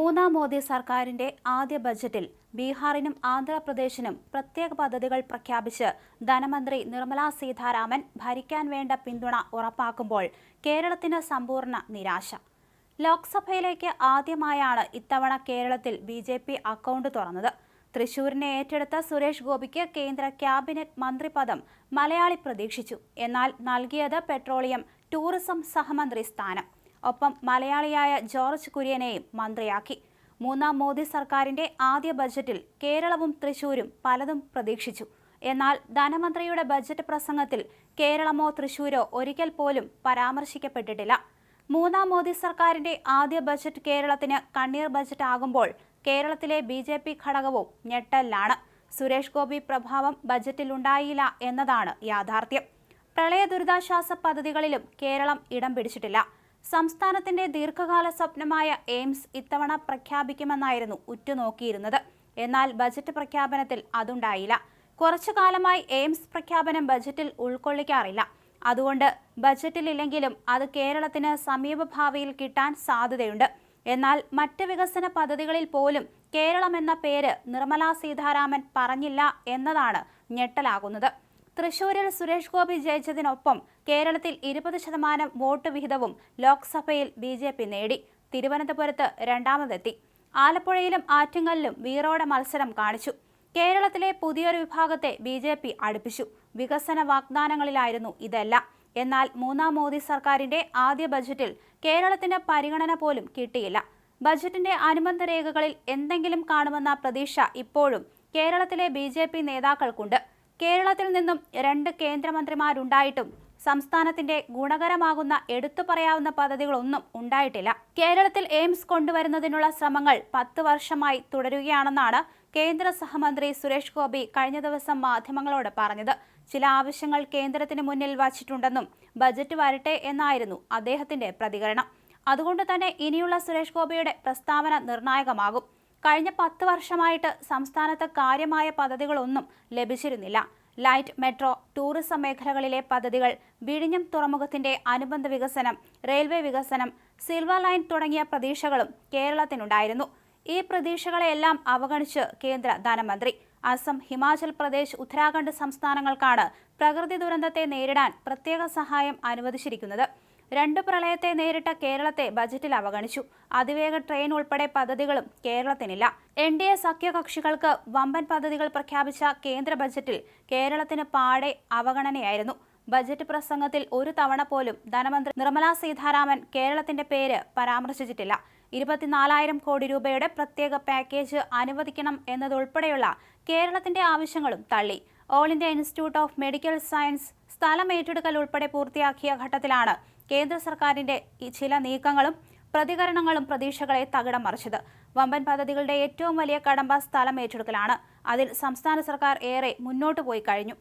മൂന്നാം മോദി സർക്കാരിന്റെ ആദ്യ ബജറ്റിൽ ബീഹാറിനും ആന്ധ്രാപ്രദേശിനും പ്രത്യേക പദ്ധതികൾ പ്രഖ്യാപിച്ച് ധനമന്ത്രി നിർമ്മലാ സീതാരാമൻ ഭരിക്കാൻ വേണ്ട പിന്തുണ ഉറപ്പാക്കുമ്പോൾ കേരളത്തിന് സമ്പൂർണ നിരാശ. ലോക്സഭയിലേക്ക് ആദ്യമായാണ് ഇത്തവണ കേരളത്തിൽ ബി ജെ പി അക്കൗണ്ട് തുറന്നത്. തൃശൂരിനെ ഏറ്റെടുത്ത സുരേഷ് ഗോപിക്ക് കേന്ദ്ര ക്യാബിനറ്റ് മന്ത്രിപദം മലയാളി പ്രതീക്ഷിച്ചു. എന്നാൽ നൽകിയത് പെട്രോളിയം ടൂറിസം സഹമന്ത്രി സ്ഥാനം. ഒപ്പം മലയാളിയായ ജോർജ് കുര്യനെയും മന്ത്രിയാക്കി. മൂന്നാം മോദി സർക്കാരിന്റെ ആദ്യ ബജറ്റിൽ കേരളവും തൃശൂരും പലതും പ്രതീക്ഷിച്ചു. എന്നാൽ ധനമന്ത്രിയുടെ ബജറ്റ് പ്രസംഗത്തിൽ കേരളമോ തൃശൂരോ ഒരിക്കൽ പോലും പരാമർശിക്കപ്പെട്ടിട്ടില്ല. മൂന്നാം മോദി സർക്കാരിന്റെ ആദ്യ ബജറ്റ് കേരളത്തിന് കണ്ണീർ ബജറ്റ് ആകുമ്പോൾ കേരളത്തിലെ ബി ജെ പി ഘടകവും ഞെട്ടലിലാണ്. സുരേഷ് ഗോപി പ്രഭാവം ബജറ്റിലുണ്ടായില്ല എന്നതാണ് യാഥാർത്ഥ്യം. പ്രളയ ദുരിതാശ്വാസ പദ്ധതികളിലും കേരളം ഇടം പിടിച്ചിട്ടില്ല. സംസ്ഥാനത്തിന്റെ ദീർഘകാല സ്വപ്നമായ എയിംസ് ഇത്തവണ പ്രഖ്യാപിക്കുമെന്നായിരുന്നു ഉറ്റുനോക്കിയിരുന്നത്. എന്നാൽ ബജറ്റ് പ്രഖ്യാപനത്തിൽ അതുണ്ടായില്ല. കുറച്ചു കാലമായി എയിംസ് പ്രഖ്യാപനം ബജറ്റിൽ ഉൾക്കൊള്ളിക്കാറില്ല. അതുകൊണ്ട് ബജറ്റിലില്ലെങ്കിലും അത് കേരളത്തിന് സമീപഭാവിയിൽ കിട്ടാൻ സാധ്യതയുണ്ട്. എന്നാൽ മറ്റ് വികസന പദ്ധതികളിൽ പോലും കേരളം എന്ന പേര് നിർമ്മലാ സീതാരാമൻ പറഞ്ഞില്ല എന്നതാണ് ഞെട്ടലാകുന്നത്. തൃശൂരിൽ സുരേഷ് ഗോപി ജയിച്ചതിനൊപ്പം കേരളത്തിൽ ഇരുപത് ശതമാനം വോട്ട് വിഹിതവും ലോക്സഭയിൽ ബി ജെ പി നേടി. തിരുവനന്തപുരത്ത് രണ്ടാമതെത്തി. ആലപ്പുഴയിലും ആറ്റിങ്ങലിലും വീറോടെ മത്സരം കാണിച്ചു. കേരളത്തിലെ പുതിയൊരു വിഭാഗത്തെ ബി ജെ പി അടുപ്പിച്ചു. വികസന വാഗ്ദാനങ്ങളിലായിരുന്നു ഇതെല്ലാം. എന്നാൽ മൂന്നാം മോദി സർക്കാരിന്റെ ആദ്യ ബജറ്റിൽ കേരളത്തിന് പരിഗണന പോലും കിട്ടിയില്ല. ബജറ്റിന്റെ അനുബന്ധ രേഖകളിൽ എന്തെങ്കിലും കാണുമെന്ന പ്രതീക്ഷ ഇപ്പോഴും കേരളത്തിലെ ബി നേതാക്കൾക്കുണ്ട്. കേരളത്തിൽ നിന്നും രണ്ട് കേന്ദ്രമന്ത്രിമാരുണ്ടായിട്ടും സംസ്ഥാനത്തിന്റെ ഗുണകരമാകുന്ന എടുത്തു പറയാവുന്ന പദ്ധതികളൊന്നും ഉണ്ടായിട്ടില്ല. കേരളത്തിൽ എയിംസ് കൊണ്ടുവരുന്നതിനുള്ള ശ്രമങ്ങൾ പത്ത് വർഷമായി തുടരുകയാണെന്നാണ് കേന്ദ്ര സഹമന്ത്രി സുരേഷ് ഗോപി കഴിഞ്ഞ ദിവസം മാധ്യമങ്ങളോട് പറഞ്ഞത്. ചില ആവശ്യങ്ങൾ കേന്ദ്രത്തിന് മുന്നിൽ വച്ചിട്ടുണ്ടെന്നും ബജറ്റ് വരട്ടെ എന്നായിരുന്നു അദ്ദേഹത്തിന്റെ പ്രതികരണം. അതുകൊണ്ട് തന്നെ ഇനിയുള്ള സുരേഷ് ഗോപിയുടെ പ്രസ്താവന നിർണായകമാകും. കഴിഞ്ഞ പത്ത് വർഷമായിട്ട് സംസ്ഥാനത്ത് കാര്യമായ പദ്ധതികളൊന്നും ലഭിച്ചിരുന്നില്ല. ലൈറ്റ് മെട്രോ ടൂറിസം മേഖലകളിലെ പദ്ധതികൾ വിഴിഞ്ഞം തുറമുഖത്തിന്റെ അനുബന്ധ വികസനം റെയിൽവേ വികസനം സിൽവർ ലൈൻ തുടങ്ങിയ പ്രതീക്ഷകളും കേരളത്തിനുണ്ടായിരുന്നു. ഈ പ്രതീക്ഷകളെല്ലാം അവഗണിച്ച് കേന്ദ്ര ധനമന്ത്രി. അസം ഹിമാചൽ പ്രദേശ് ഉത്തരാഖണ്ഡ് സംസ്ഥാനങ്ങൾക്കാണ് പ്രകൃതി ദുരന്തത്തെ നേരിടാൻ പ്രത്യേക സഹായം അനുവദിച്ചിരിക്കുന്നത്. രണ്ട് പ്രളയത്തെ നേരിട്ട കേരളത്തെ ബജറ്റിൽ അവഗണിച്ചു. അതിവേഗ ട്രെയിൻ ഉൾപ്പെടെ പദ്ധതികളും കേരളത്തിനില്ല. എൻ ഡി എ സഖ്യകക്ഷികൾക്ക് വമ്പൻ പദ്ധതികൾ പ്രഖ്യാപിച്ച കേന്ദ്ര ബജറ്റിൽ കേരളത്തിന് പാടെ അവഗണനയായിരുന്നു. ബജറ്റ് പ്രസംഗത്തിൽ ഒരു തവണ പോലും ധനമന്ത്രി നിർമ്മലാ സീതാരാമൻ കേരളത്തിന്റെ പേര് പരാമർശിച്ചിട്ടില്ല. ഇരുപത്തിനാലായിരം കോടി രൂപയുടെ പ്രത്യേക പാക്കേജ് അനുവദിക്കണം എന്നതുൾപ്പെടെയുള്ള കേരളത്തിന്റെ ആവശ്യങ്ങളും തള്ളി. All India institute of medical science സ്ഥലം ഏറ്റെടുക്കൽ ഉൾപ്പെടെ പൂർത്തിയാക്കിയ ഘട്ടത്തിലാണ് കേന്ദ്ര സർക്കാരിന്റെ ചില നീക്കങ്ങളും പ്രതികരണങ്ങളും പ്രതീക്ഷകളെ തകിടം മറിച്ചത്. വമ്പൻ പദ്ധതികളുടെ ഏറ്റവും വലിയ കടമ്പ സ്ഥലം ഏറ്റെടുക്കലാണ് അതിൽ സംസ്ഥാന സർക്കാർ ഏറെ മുന്നോട്ടു പോയി കഴിഞ്ഞു.